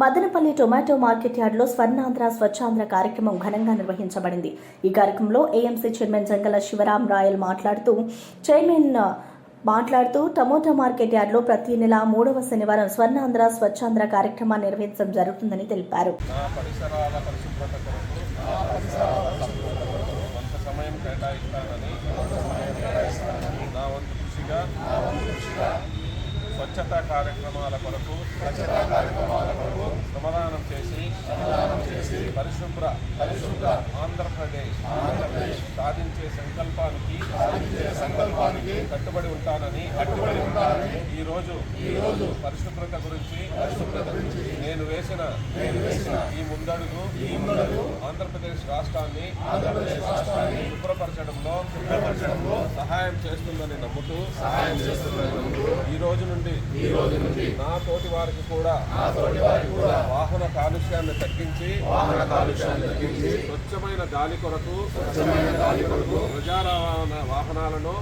Madanapalle tomato market యార్డులో స్వర్ణాంధ్ర స్వచ్ఛాంధ్ర కార్యక్రమం ఘనంగా నిర్వహించబడింది. ఈ కార్యక్రమంలో ఏఎంసీ చైర్మన్ జంగల శివరాం రాయల్ మాట్లాడుతూ చైర్మన్ మాట్లాడుతూ టమోటా మార్కెట్ యార్డులో ప్రతి నెల మూడవ శనివారం స్వర్ణాంధ్ర స్వచ్ఛాంధ్ర కార్యక్రమాన్ని నిర్వహించడం జరుగుతుందని తెలిపారు నా పరిసరాల పరిశుభ్రత కొరకు కొంత సమయం కేటాయిస్తానని నా వంతు కృషిగా స్వచ్ఛత కార్యక్రమాల కొరకు శ్రమదానం చేసి పరిశుభ్ర పరిశుభ్ర ఆంధ్రప్రదేశ్ ఆంధ్రప్రదేశ్ సాధించే సంకల్పానికి సంకల్పానికి కట్టుబడి ఉంటానని కట్టుబడి ఉంటానని ఈ రోజు ఈ రోజు పరిశుభ్రత గురించి పరిశుభ్రత గురించి నేను వేసిన ఈ ముందడుగు ఈ ముందడుగు ఆంధ్రప్రదేశ్ రాష్ట్రాన్ని శుభ్రపరచడంలో శుభ్రపరచడంలో సహాయం చేస్తుందని నమ్ముతూ సహాయం చేస్తుందని నమ్ముతూ ఈ రోజు నుండి ఈ రోజు నుండి నా తోటి వారికి కూడా వాహన కాలుష్యాన్ని తగ్గించి వాహన కాలుష్యాన్ని తగ్గించి స్వచ్ఛమైన గాలి కొరకు స్వచ్ఛమైన గాలి కొరకు ప్రజా రవాణా వాహనాలను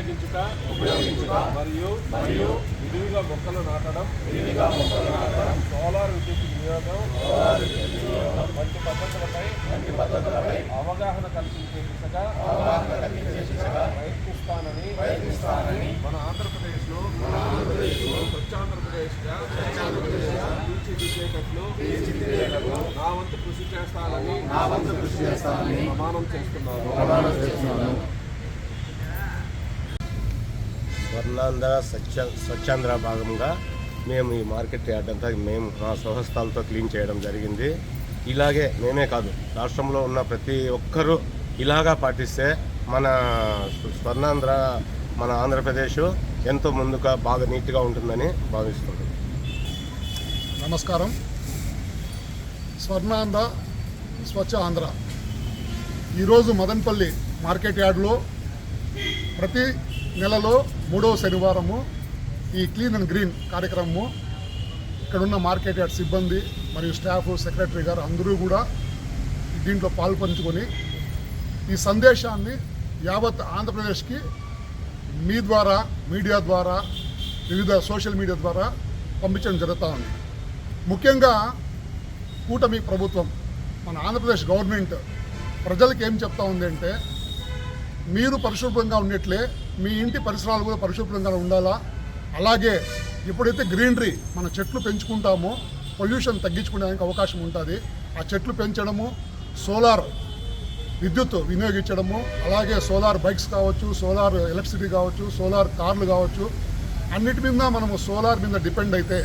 ఉపయోగించుట ఉపయోగించుట మరియు మరియు విరివిగా మొక్కలు నాటడం విరివిగా మొక్కలు నాటడం సోలార్ విద్యుత్ వినియోగం సోలార్ విద్యుత్ వినియోగం వంటి పద్ధతులపై వంటి పద్ధతులపై అవగాహన కల్పించే దిశగా అవగాహన కల్పించే దిశగా ప్రయత్నిస్తానని ప్రయత్నిస్తానని మన ఆంధ్రప్రదేశ్లో మన ఆంధ్రప్రదేశ్లో స్వచ్ఛాంధ్రప్రదేశ్గా స్వచ్ఛాంధ్రప్రదేశ్గా తీర్చిదిద్దేటట్లు తీర్చిదిద్దేటట్లు నా వంతు కృషి చేస్తానని నా వంతు కృషి చేస్తానని ప్రమాణం చేస్తున్నాను. ప్రమాణం చేస్తున్నాను. స్వర్ణాంధ్ర స్వచ్ఛ స్వచ్ఛాంధ్ర భాగంగా మేము ఈ మార్కెట్ యార్డ్ అంతా మేము మా స్వహస్తాలతో క్లీన్ చేయడం జరిగింది. ఇలాగే మేమే కాదు రాష్ట్రంలో ఉన్న ప్రతి ఒక్కరూ ఇలాగా పాటిస్తే మన స్వర్ణాంధ్ర మన ఆంధ్రప్రదేశ్ ఎంతో ముందుగా బాగా నీట్గా ఉంటుందని భావిస్తున్నాం. నమస్కారం. స్వర్ణాంధ్ర స్వచ్ఛ ఆంధ్ర. ఈరోజు మదన్పల్లి మార్కెట్ యార్డ్లో ప్రతి నెలలో మూడవ శనివారము ఈ క్లీన్ అండ్ గ్రీన్ కార్యక్రమము. ఇక్కడున్న మార్కెట్ యార్డ్ సిబ్బంది మరియు స్టాఫ్ సెక్రటరీ గారు అందరూ కూడా దీంట్లో పాల్పంచుకొని ఈ సందేశాన్ని యావత్ ఆంధ్రప్రదేశ్కి మీ ద్వారా మీడియా ద్వారా వివిధ సోషల్ మీడియా ద్వారా పంపించడం జరుగుతూ ఉంది. ముఖ్యంగా కూటమి ప్రభుత్వం మన ఆంధ్రప్రదేశ్ గవర్నమెంట్ ప్రజలకు ఏం చెప్తా ఉంది అంటే మీరు పరిశుభ్రంగా ఉన్నట్లే మీ ఇంటి పరిసరాలు కూడా పరిశుభ్రంగా ఉండాలా? అలాగే ఎప్పుడైతే గ్రీనరీ మన చెట్లు పెంచుకుంటామో పొల్యూషన్ తగ్గించుకోవడానికి అవకాశం ఉంటుంది. ఆ చెట్లు పెంచడము సోలార్ విద్యుత్ వినియోగించడము అలాగే సోలార్ బైక్స్ కావచ్చు సోలార్ ఎలక్ట్రిసిటీ కావచ్చు సోలార్ కార్లు కావచ్చు అన్నిటి మీద మనము సోలార్ మీద డిపెండ్ అయితే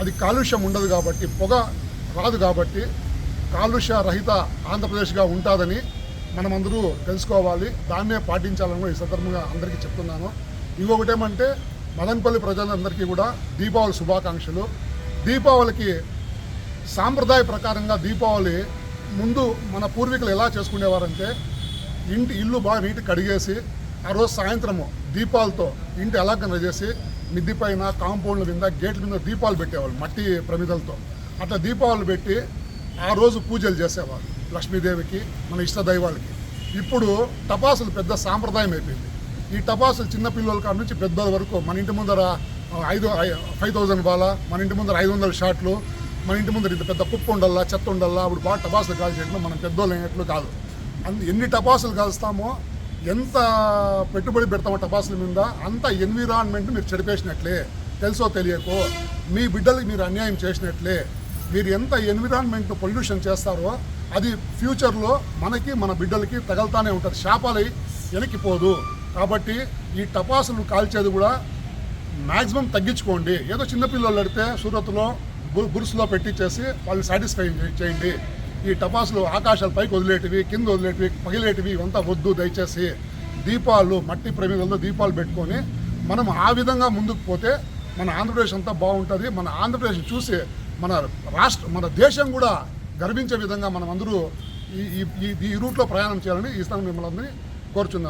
అది కాలుష్యం ఉండదు కాబట్టి పొగ రాదు కాబట్టి కాలుష్య రహిత ఆంధ్రప్రదేశ్గా ఉంటుందని మనమందరూ తెలుసుకోవాలి. దాన్నే పాటించాలని కూడా ఈ సందర్భంగా అందరికీ చెప్తున్నాను. ఇంకొకటేమంటే మదనపల్లి ప్రజలందరికీ కూడా దీపావళి శుభాకాంక్షలు. దీపావళికి సాంప్రదాయ ప్రకారంగా దీపావళి ముందు మన పూర్వీకులు ఎలా చేసుకునేవారంటే ఇంటి ఇల్లు బాగా నీటి కడిగేసి ఆ రోజు సాయంత్రము దీపాలతో ఇంటి అలంకరణ చేసి మిద్ది పైన కాంపౌండ్ల మీద గేట్ల మీద దీపాలు పెట్టేవాళ్ళు మట్టి ప్రమిదలతో. అట్లా దీపాలు పెట్టి ఆ రోజు పూజలు చేసేవాళ్ళు. లక్ష్మీదేవికి మన ఇష్ట దైవాలకి. ఇప్పుడు టపాసులు పెద్ద సాంప్రదాయం అయిపోయింది. ఈ టపాసులు చిన్నపిల్లల కాడ నుంచి పెద్దల వరకు మన ఇంటి ముందర ఐదు ఫైవ్ థౌజండ్ బాల మన ఇంటి ముందర ఐదు వందల షాట్లు మన ఇంటి ముందర ఇంత పెద్ద కుప్ప ఉండల్లా చెత్త ఉండల్లా అప్పుడు బాగా టపాసులు కాల్చేయట్లు మనం పెద్దోళ్ళు అయినట్లు కాదు. అందు ఎన్ని టపాసులు కాల్స్తామో ఎంత పెట్టుబడి పెడతామో టపాసుల మీద అంత ఎన్విరాన్మెంట్ మీరు చెడిపేసినట్లే. తెలుసో తెలియకో మీ బిడ్డలకి మీరు అన్యాయం చేసినట్లే. మీరు ఎంత ఎన్విరాన్మెంట్ పొల్యూషన్ చేస్తారో అది ఫ్యూచర్లో మనకి మన బిడ్డలకి తగలుతానే ఉంటుంది. శాపాలై వెనక్కిపోదు కాబట్టి ఈ టపాసులు కాల్చేది కూడా మ్యాక్సిమం తగ్గించుకోండి. ఏదో చిన్నపిల్లలు అడితే సూరత్లో బు- పెట్టించేసి వాళ్ళు సాటిస్ఫై చేయండి ఈ టపాసులు ఆకాశాల పైకి వదిలేటివి కింద వదిలేటివి పగిలేటివి ఇవంతా వద్దు. దయచేసి దీపాలు మట్టి ప్రమిదల్లో దీపాలు పెట్టుకొని మనం ఆ విధంగా ముందుకు పోతే మన ఆంధ్రప్రదేశ్ అంతా బాగుంటుంది. మన ఆంధ్రప్రదేశ్ చూసి మన రాష్ట్ర మన దేశం కూడా గర్వించే విధంగా మనం అందరూ ఈ ఈ- రూట్లో ప్రయాణం చేయాలని ఈ స్థానం మిమ్మల్ని అందరినీ కోరుచున్నాను